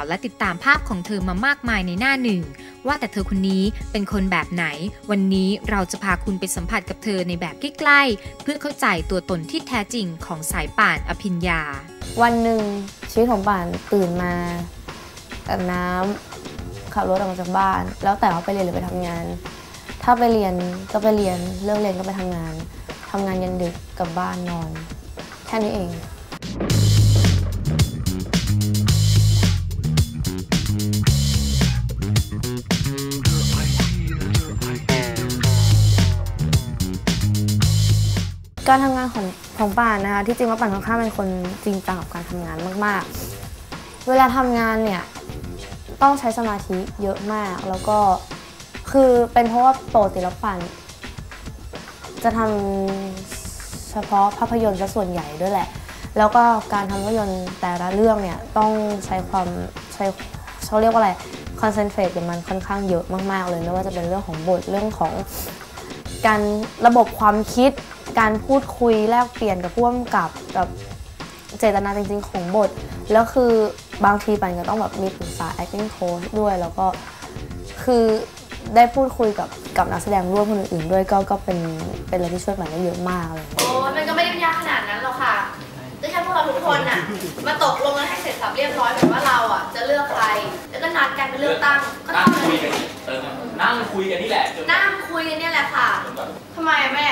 าวและติดตามภาพของเธอมามากมายในหน้าหนึ่ง ว่าแต่เธอคนนี้เป็นคนแบบไหน วันนี้เราจะพาคุณไปสัมผัสกับเธอในแบบใกล้ๆเพื่อเข้าใจตัวตนที่แท้จริงของสายป่านอภิญญา วันหนึ่งชีวิตของป่านตื่นมาอาบน้ำขับรถออกมาจากบ้าน แล้วแต่ว่าไปเรียนหรือไปทำงาน ถ้าไปเรียนก็ไปเรียนเลิกเรียนก็ไปทำงานทำงานยันดึกกลับบ้านนอน แค่นี้เอง การทำงานของของป่านนะคะที่จริงว่าป่านค่อนข้างเป็นคนจริงจังกับการทำงานมากๆ เวลาทำงานเนี่ยต้องใช้สมาธิเยอะมากแล้วก็คือเป็นเพราะว่าโปกติแล้วป่านจะทำเฉพาะภาพยนตร์ซะส่วนใหญ่ด้วยแหละ แล้วก็การทำภาพยนตร์แต่ละเรื่องเนี่ยต้องใช้ความใช้เขาเรียกว่าอะไรคอนเซนเทรตกับมันค่อนข้างเยอะมากๆเลยไม่ว่าจะเป็นเรื่องของบทเรื่องของ การระบบความคิด การพูดคุยแลกเปลี่ยนกับผู้กำกับกับเจตนาจริงๆของบท แล้วคือบางทีปันก็ต้องแบบมีปรึกษา acting coach ด้วย แล้วก็คือได้พูดคุยกับกับนักแสดงร่วมคนอื่นๆด้วยก็ก็เป็นเป็นอะไรที่ช่วยปันได้เยอะมากเลย โอ้ยมันก็ไม่ได้ยากขนาดนั้นหรอกค่ะก็แค่พวกเราทุกคนน่ะ มาตกลงกันให้เสร็จสับเรียบร้อยแบบว่าเราอะจะเลือกใคร แล้วก็นัดกันไปเลือกตั้งก็นั่ต้องงคุยกันเออนั่งคุยกันนี่แหละจน นั่งคุ ยกันเนี่ยแหละค่ะทำไมอะแม่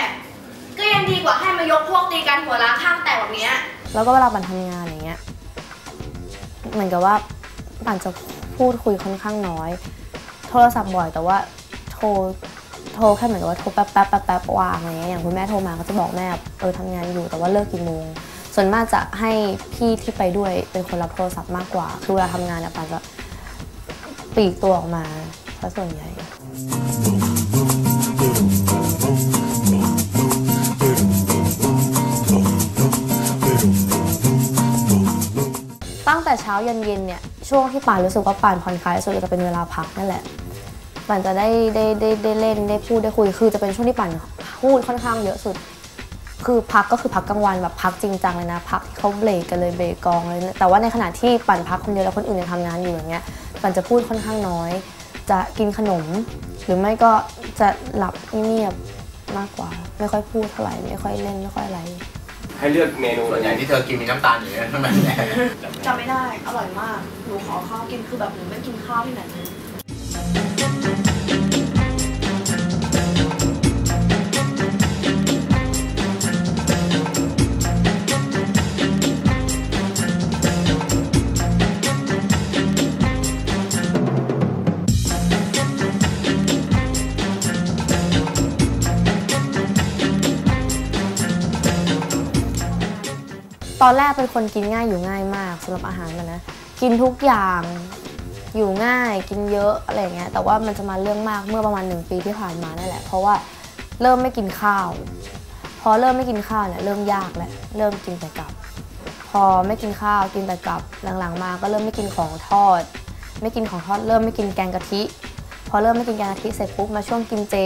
ก็ยังดีกว่าให้มายกพวกตีกันหัวล้างข้างแตกแบบเนี้ยแล้วก็เวลาปันทำงานอย่างเงี้ย เหมือนกับว่าปันจะพูดคุยค่อนข้างน้อย โทรศัพท์บ่อยแต่ว่าโทรโทรแค่เหมือนกับว่าโทรแป๊บแป๊บแป๊บแป๊บวางอะไรเงี้ยอย่างคุณแม่โทรมาก็จะบอกแม่เออทำงานอยู่แต่ว่าเลิกกี่โมง ส่วนมากจะให้พี่ที่ไปด้วยเป็นคนรับโทรศัพท์มากกว่า คือเวลาทำงานเนี่ยปันจะปีกตัวออกมาซะส่วนใหญ่ แต่เช้ายันเย็นเนี่ยช่วงที่ป่านรู้สึกว่าป่านผ่อนคลายสุดจะเป็นเวลาพักนั่นแหละป่านจะได้ได้ได้ได้เล่นได้พูดได้คุยคือจะเป็นช่วงที่ป่านพูดค่อนข้างเยอะสุด คือพักก็คือพักกลางวันแบบพักจริงจังเลยนะ พักที่เขาเบรกกันเลยเบรกกองเลยแต่ว่าในขณะที่ปั่นพักคนเดียวแล้วคนอื่นยังทำงานอยู่อย่างเงี้ยปั่นจะพูดค่อนข้างน้อย จะกินขนม หรือไม่ก็จะหลับเงียบมากกว่า ไม่ค่อยพูดเท่าไหร่ไม่ค่อยเล่นไม่ค่อยอะไร ให้เลือกเมนูส่วนใหญ่ที่เธอกินมีน้ำตาลอยู่ทั้งนั้นแหละจำไม่ได้ อร่อยมาก หนูขอข้าวกินคือแบบหนูไม่กินข้าวที่ไหนเลย ตอนแรกเป็นคนกินง่ายอยู่ง่ายมากสำหรับอาหารมันนะ กินทุกอย่างอยู่ง่ายกินเยอะอะไรเงี้ยแต่ว่ามันจะมาเรื่องมากเมื่อประมาณหนึ่งปีที่ผ่านมานั่นแหละ เพราะว่าเริ่มไม่กินข้าว พอเริ่มไม่กินข้าวเนี่ยเริ่มยากแล้วเริ่มกินแต่กับ พอไม่กินข้าวกินแต่กับหลังๆ มาก็เริ่มไม่กินของทอด ไม่กินของทอด เริ่มไม่กินแกงกะทิ พอเริ่มไม่กินแกงกะทิเสร็จปุ๊บมาช่วงกินเจ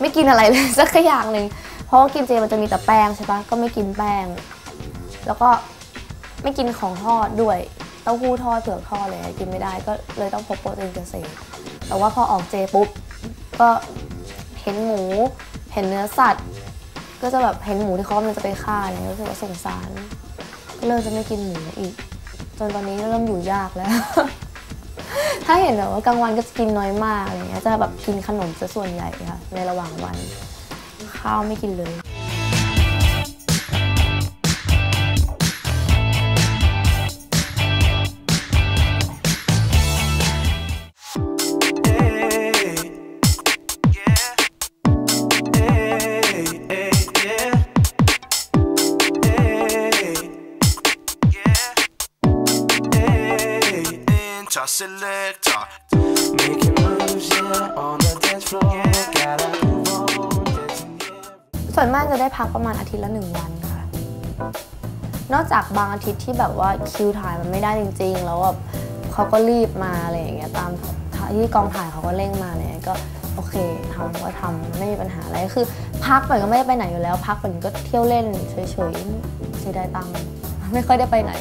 ไม่กินอะไรเลยสักอย่างหนึ่งเพราะว่ากินเจมันจะมีแต่แป้งใช่ปะก็ไม่กินแป้ง แล้วก็ไม่กินของทอดด้วยเต้าหู้ทอดเผือกทอดเลยกินไม่ได้ก็เลยต้องพบโปรตีนเกษตรแต่ว่าพอออกเจปุ๊บก็เห็นหมู เห็นเนื้อสัตว์ ก็จะแบบเห็นหมูที่เขากำลังจะไปฆ่าเงี้ยรู้สึกว่าสงสารก็เริ่มจะไม่กินหมูอีก จนตอนนี้เริ่มอยู่ยากแล้ว ถ้าเห็นแบบว่ากลางวันก็จะกินน้อยมากอะไรเงี้ยจะแบบกินขนมซะส่วนใหญ่ค่ะในระหว่างวัน ข้าวไม่กินเลย Enter selector. Making moves, yeah, on the dance floor. Gotta move on, dancing, yeah. ส่วนมากจะได้พักประมาณอาทิตย์ละหนึ่งวันค่ะ นอกจากบางอาทิตย์ที่แบบว่าคิวถ่ายมันไม่ได้จริง ๆ แล้วแบบเขาก็รีบมาอะไรอย่างเงี้ยตามที่กองถ่ายเขาก็เร่งมาเนี่ยก็โอเคทำก็ทำไม่มีปัญหาอะไรคือ พักเหมือนก็ไม่ได้ไปไหนอยู่แล้ว พักเหมือนก็เที่ยวเล่นเฉยๆเสียดายตังค์ไม่ค่อยได้ไปไหน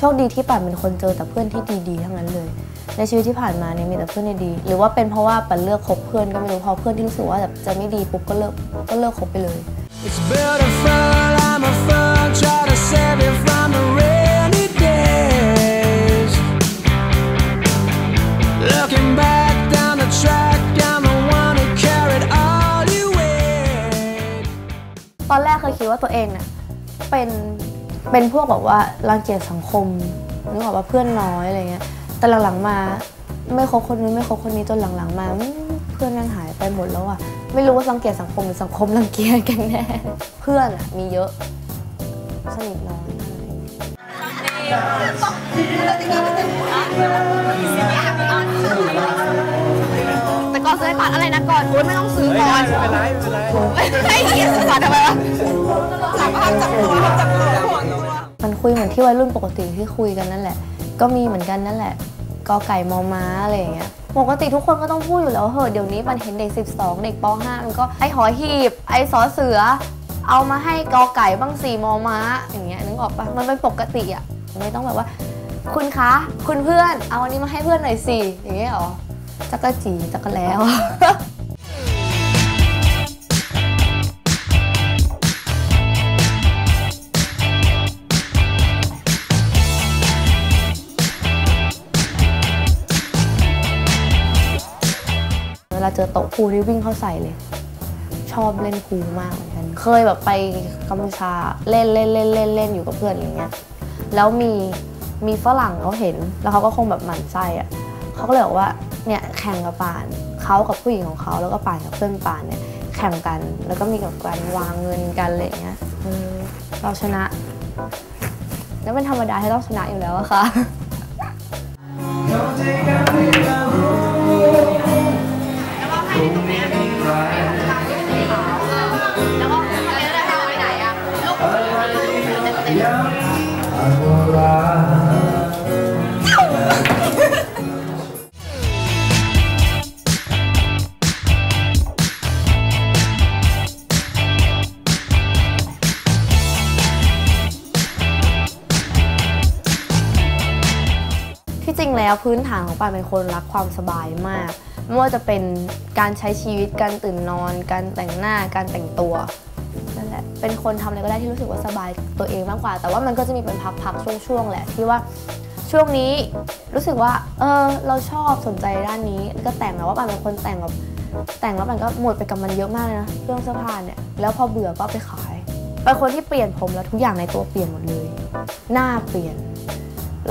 โชคดีที่ป่านเป็นคนเจอแต่เพื่อนที่ดีๆทั้งนั้นเลย ในชีวิตที่ผ่านมาเนี่ยมีแต่เพื่อนดีๆหรือว่าเป็นเพราะว่าป่านเลือกคบเพื่อนก็ไม่รู้เพราะเพื่อนที่รู้สึกว่าแบบจะไม่ดีปุ๊บก็เลิกก็เลิกคบไปเลย It's beautiful, I'm a fool, try to save it from the rainy days. Looking back down the track, I'm the one who carried all you weight. ตอนแรกเคยคิดว่าตัวเองเนี่ยเป็น เป็นพวกแบบว่ารังเกียจสังคมนึกออกว่าเพื่อนน้อยอะไรเงี้ย แต่หลังๆมาไม่คบคนนู้นไม่คบคนนี้จนหลังๆมาอืมเพื่อนมันหายไปหมดแล้วอะไม่รู้ว่ารังเกียจสังคมหรือสังคมรังเกียจกันแน่เพื่อนอะมีเยอะสนิทน้อยอะไรเงี้ยแต่ก่อนซื้อให้ปัดอะไรนะก่อนคุณไม่ต้องซื้อก่อนไม่เป็นไรไม่เป็นไรไอ้เหี้ยซื้อปัดทำไมวะจับภาพจับตัวจับตัวมัน คุยเหมือนที่วัยรุ่นปกติที่คุยกันนั่นแหละ ก็มีเหมือนกันนั่นแหละกอไก่มอม้าอะไรอย่างเงี้ยปกติทุกคนก็ต้องพูดอยู่แล้วเหอะเดี๋ยวนี้มันเห็นเด็ก 12 เด็กป .5 มันก็ไอหอหีบ ไอสอเสือ เอามาให้กอไก่บ้างสี่มอม้า อย่างเงี้ยนึกออกปะมันเป็นปกติอะไม่ต้องแบบว่า คุณคะ คุณเพื่อนเอาอันนี้มาให้เพื่อนหน่อยสิอย่างเงี้ยหรอจักรจีจักรแล้ว เจอโต๊ะพูลนี่วิ่งเข้าใส่เลย ชอบเล่นพูลมากเหมือนกัน เคยแบบไปกัมพูชาเล่นเล่นเล่นเล่นเล่นอยู่กับเพื่อนอะไรเงี้ยแล้วมีมีฝรั่งเขาเห็น แล้วเขาก็คงแบบหมั่นไส้อะเขาก็เลยบอกว่าเนี่ยแข่งกับป่านเขากับผู้หญิงของเขาแล้วก็ป่านกับเพื่อนป่านเนี่ยแข่งกัน แล้วก็มีกับการวางเงินกันอะไรเงี้ยเออเราชนะ แล้วเป็นธรรมดาที่ต้องชนะอยู่แล้วอะค่ะ แล้วพื้นฐานของปานเป็นคนรักความสบายมาก ไม่ว่าจะเป็นการใช้ชีวิตการตื่นนอน การแต่งหน้าการแต่งตัวนั่นแหละเป็นคนทำอะไรก็ได้ที่รู้สึกว่าสบายตัวเองมากกว่า แต่ว่ามันก็จะมีเป็นพักๆช่วงๆแหละที่ว่าช่วงนี้รู้สึกว่า เออ เราชอบสนใจด้านนี้ ก็แต่งแล้วว่าปานเป็นคนแต่งแบบแต่งแล้วมันก็หมดไปกับมันเยอะมากเลยนะเครื่องเสื้อผ้าเนี่ยแล้วพอเบื่อก็ไปขายเป็นคนที่เปลี่ยนผมแล้วทุกอย่างในตัวเปลี่ยนหมดเลย หน้าเปลี่ยน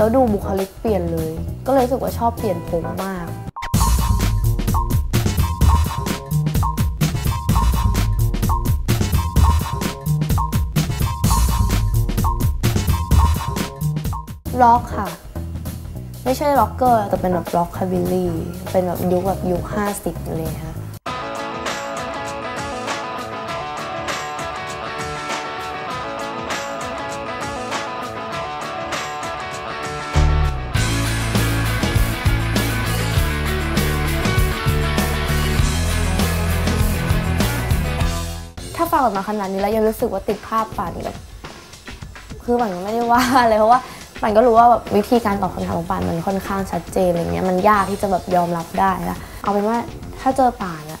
แล้วดูบุคลิกเปลี่ยนเลย ก็เลยรู้สึกว่าชอบเปลี่ยนผมมากล็อกค่ะ ไม่ใช่ล็อกเกอร์แต่เป็นแบบล็อกคาบิลลี่เป็นแบบยุคแบบยุค50เลยค่ะ ถ้าฟังออกมาขนาดนี้แล้วยังรู้สึกว่าติดภาพป่านแบบคือป่านก็ไม่ได้ว่าอะไรเพราะว่าป่านก็รู้ว่าแบบวิธีการตอบคำถามของป่านมันค่อนข้างชัดเจนอะไรเงี้ยมันยากที่จะแบบยอมรับได้ละเอาเป็นว่าถ้าเจอป่านอะ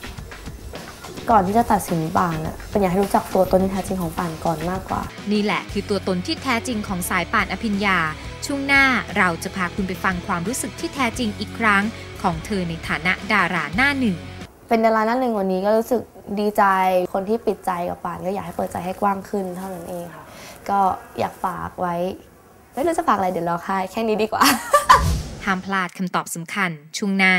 ก่อนที่จะตัดสินป่านอะเป็นอยากให้รู้จักตัวตนที่แท้จริงของป่านก่อนมากกว่า นี่แหละคือตัวตนที่แท้จริงของสายป่านอภิญญา ช่วงหน้าเราจะพาคุณไปฟังความรู้สึกที่แท้จริงอีกครั้ง ของเธอในฐานะดาราหน้าหนึ่ง เป็นดาราหน้าหนึ่งวันนี้ก็รู้สึก ดีใจคนที่ปิดใจกับป่านก็อยากให้เปิดใจให้กว้างขึ้นเท่านั้นเองค่ะ ก็อยากฝากไว้ ไม่รู้จะฝากอะไรเดี๋ยวรอค่ะแค่นี้ดีกว่าห้ามพลาดคำตอบสำคัญช่วงหน้า